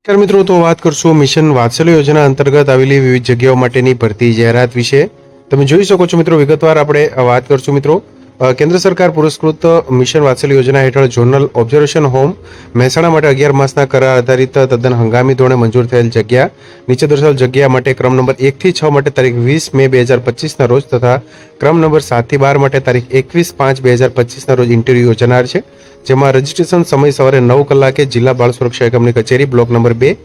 નમસ્કાર મિત્રો, તો વાત કરશું મિશન વાત્સલ્ય યોજના અંતર્ગત આવેલી વિવિધ જગ્યાઓ માટેની ભરતી જાહેરાત વિશે. તમે જોઈ શકો છો મિત્રો, વિગતવાર આપણે વાત કરશું મિત્રો. કેન્દ્ર સરકાર પુરસ્કૃત મિશન વાત્સલ્ય યોજના હેઠળ ઝોનલ ઓબ્ઝર્વેશન હોમ મહેસાણા માટે અગિયાર માસના કરાર આધારિત તદ્દન હંગામી ધોરણે મંજૂર થયેલ જગ્યા, નીચે દર્શાવેલ જગ્યા માટે ક્રમ નંબર એકથી છ માટે તારીખ વીસ મે બે હજાર પચીસના રોજ તથા ક્રમ નંબર સાતથી બાર માટે તારીખ એકવીસ પાંચ બે હજાર પચીસના રોજ ઇન્ટરવ્યૂ યોજાનાર છે, જેમાં રજીસ્ટ્રેશન સમય સવારે નવ કલાકે જિલ્લા બાળ સુરક્ષા એકમની કચેરી બ્લોક નંબર બે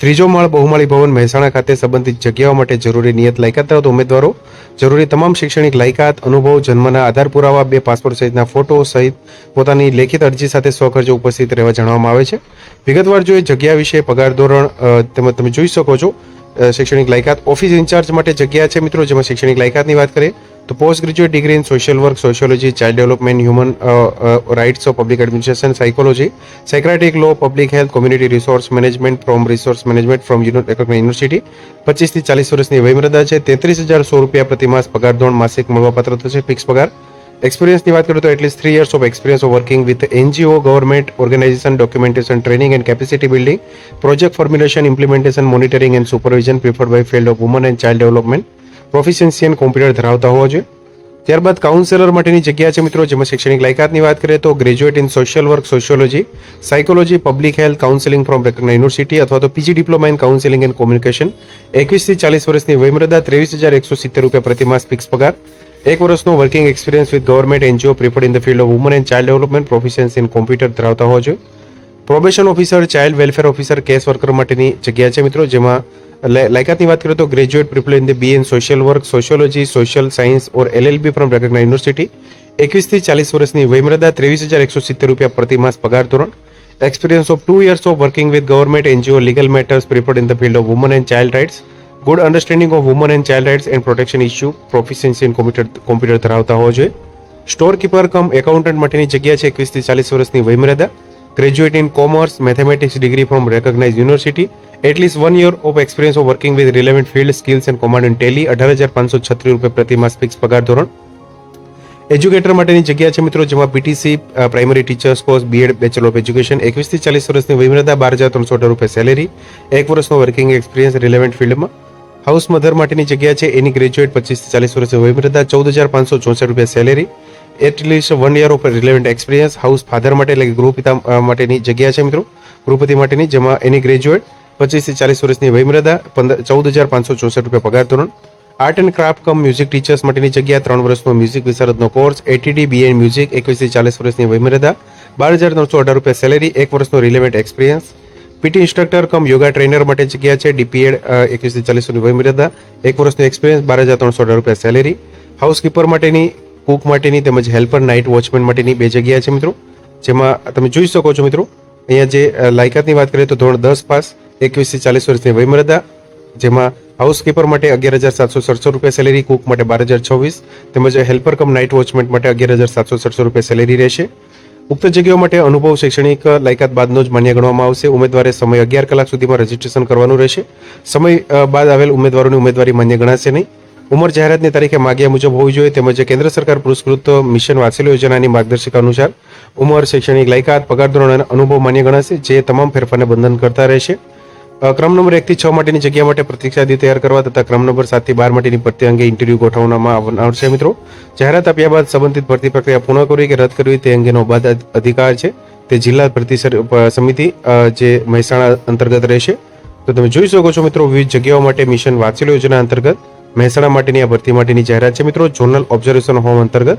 ત્રીજો માળ બહુમાળી ભવન મહેસાણા ખાતે સંબંધિત જગ્યાઓ માટે જરૂરી નિયત લાયકાત ધરાવતા ઉમેદવારો, જરૂરી તમામ શૈક્ષણિક લાયકાત, અનુભવ, જન્મના આધાર પુરાવા, બે પાસપોર્ટ સહિતના ફોટો સહિત પોતાની લેખિત અરજી સાથે સ્વખર્ચે ઉપસ્થિત રહેવા જણાવવામાં આવે છે. વિગતવાર જોઈએ જગ્યા વિશે પગાર ધોરણ તેમજ તમે જોઈ શકો છો શૈક્ષણિક લાયકાત. ઓફિસ ઇન્ચાર્જ માટે જગ્યા છે મિત્રો, જેમાં શૈક્ષણિક લાયકાતની વાત કરીએ, તો post graduate degree in social work sociology child development human rights of public administration psychology psychiatric law public health community resource management from resource management from university પચીસથી ચાલીસ વર્ષની વયમર્યાદા છે. તેત્રીસ હજાર સો રૂપિયા પ્રતિ માસ પગાર ધોરણ માસિક મળવાપાત્ર થશે ફિક્સ પગાર. એક્સપિરિયન્સની વાત કરું તો at least three years of experience of working with NGO government organization documentation training and capacity building project formulation implementation monitoring and supervision preferred by field of woman and child development proficiency and computer ધરાવતા હોવા જોઈએ. ત્યારબાદ counsellor માટેની જગ્યા છે મિત્રો, જેમાં શૈક્ષણિક લાયકાતની વાત કરીએ તો graduate in social work sociology psychology public health counselling from university અથવા તો PG diploma in counselling and communication એકવીસથી ચાલીસ વર્ષની વયમર્યાદા ત્રેવીસ હજાર એકસો સિત્તેર રૂપિયા પ્રતિમાસ ફિક્સ પગાર. એક વર્ષનો working experience with government NGO preferred in the field of woman and child development proficiency in computer ધરાવતા હોવા જોઈએ probation officer, child welfare officer case worker માટેની જગ્યા છે મિત્રો, જેમાં લાયકાતની વાત કરીએ તો graduate પ્રિપલ in the B N social work, sociology, social science or LLB from recognize university. એકવીસથી ચાલીસ વર્ષની વયમર્યાદા ત્રેવીસ હજાર એકસો સિત્તેર રૂપિયા પ્રતિ માસ પગાર ધોરણ. Experience of two years of working with government NGO legal matters preferred in the field of woman and child rights good understanding of woman and child rights and protection issue proficiency in computer computer ધરાવતા હોવા જોઈએ. Store keeper કમ accountant માટેની જગ્યા છે એકવીસથી ચાલીસ વર્ષની વયમર્યાદા. Graduate in commerce mathematics degree from recognize university at least one year of experience of working with relevant field skills and command and Tally અઢાર હજાર પાંચસો છત્રીસ રૂપિયા પ્રતિ ફિક્સ પગાર ધોરણ. એજ્યુકેટર માટેની જગ્યા છે મિત્રો, જેમાં PTC primary teachers course BEd bachelor of education એકવીસથી ચાલીસ વર્ષની વયમર્યાદા, બાર હજાર ત્રણસો રૂપિયા સેલેરી એક વર્ષનો વર્કિંગ એક્સપિરિયન્સ રિલેવન્ટ ફિલ્ડમાં હાઉસ મધર માટેની જગ્યા છે. એની ગ્રેજ્યુએટ પચીસથી ચાલીસ વર્ષની વયમર્યાદા ચૌદ હજાર પાંચસો ચોસઠ રૂપિયા salary at least one year of relevant experience house father માટે એટલે કે ગૃહપિતા માટેની જગ્યા છે મિત્રો. ગૃહપતિ માટેની, જેમાં એની ગ્રેજ્યુએટ પચીસથી ચાલીસ વર્ષની વયમર્યાદા પંદર, ચૌદ હજાર પાંચસો ચોસઠ રૂપિયા પગાર ધોરણ. Art and craft cum music teachers માટેની જગ્યા. ત્રણ વર્ષનો music વિશારદનો course ATD B and music એકવીસથી ચાલીસ વર્ષની વયમર્યાદા બાર હજાર નવસો અઢાર રૂપિયા સેલેરી એક વર્ષનો relevant experience PT instructor cum yoga trainer માટે જગ્યા છે. ડીપીએડ એકવીસથી ચાલીસની વયમર્યાદા એક વર્ષનો એક્સપિરિયન્સ બાર હજાર ત્રણસો અઢાર રૂપિયા સેલેરી હાઉસકીપર માટેની કુક માટેની તેમજ હેલ્પર નાઇટ વોચમેન માટેની બે જગ્યા છે મિત્રો. જેમાં તમે જોઈ શકો છો મિત્રો, અહીંયા જે લાયકાતની વાત કરીએ તો ધોરણ દસ પાસ, એકવીસથી ચાલીસ વર્ષની વયમર્યાદા જેમાં હાઉસકીપર માટે અગિયાર હજાર સાતસો સડસો રૂપિયા સેલેરી કુક માટે બાર હજાર છવ્વીસ. તેમજ હેલ્પર કમ નાઇટ વોચમેન માટે અગિયાર હજાર સાતસો સડસો રૂપિયા સેલેરી રહેશે. ઉક્ત જગ્યાઓ માટે અનુભવ શૈક્ષણિક લાયકાત બાદનો જ માન્ય ગણવામાં આવશે. ઉમેદવારે સમય અગિયાર કલાક સુધીમાં રજીસ્ટ્રેશન કરવાનું રહેશે. સમય બાદ આવેલ ઉમેદવારોની ઉમેદવારી માન્ય ગણાશે નહીં. ઉંમર જાહેરાતની તારીખે માગ્યા મુજબ હોવી જોઈએ તેમજ કેન્દ્ર સરકાર પુરસ્કૃત મિશન વાત્સલ્ય યોજનાની માર્ગદર્શિકા અનુસાર ઉંમર, શૈક્ષણિક લાયકાત, પગાર ધોરણ અને અનુભવ માન્ય ગણાશે, જે તમામ ફેરફારને બંધન કરતા રહેશે. ક્રમ નંબર એકથી છ માટેની જગ્યા માટે પ્રતીક્ષા તૈયાર કરવા તથા ક્રમ નંબર સાતથી બાર માટેની ભરતી અંગે ઇન્ટરવ્યૂ ગોઠવવામાં આવ- આવશે મિત્રો. જાહેરાત આપ્યા બાદ સંબંધિત ભરતી પ્રક્રિયા પૂર્ણ કરવી કે રદ કરવી તે અંગેનો બાદ અધિકાર છે. તે જિલ્લા ભરતી સમિતિ જે મહેસાણા અંતર્ગત રહેશે. તો તમે જોઈ શકો છો મિત્રો વિવિધ જગ્યાઓ માટે મિશન વાત્સલ્ય યોજના અંતર્ગત મહેસાણા માટેની આ ભરતી માટેની જાહેરાત છે મિત્રો. જોનલ ઓબ્ઝર્વેશન હોમ અંતર્ગત.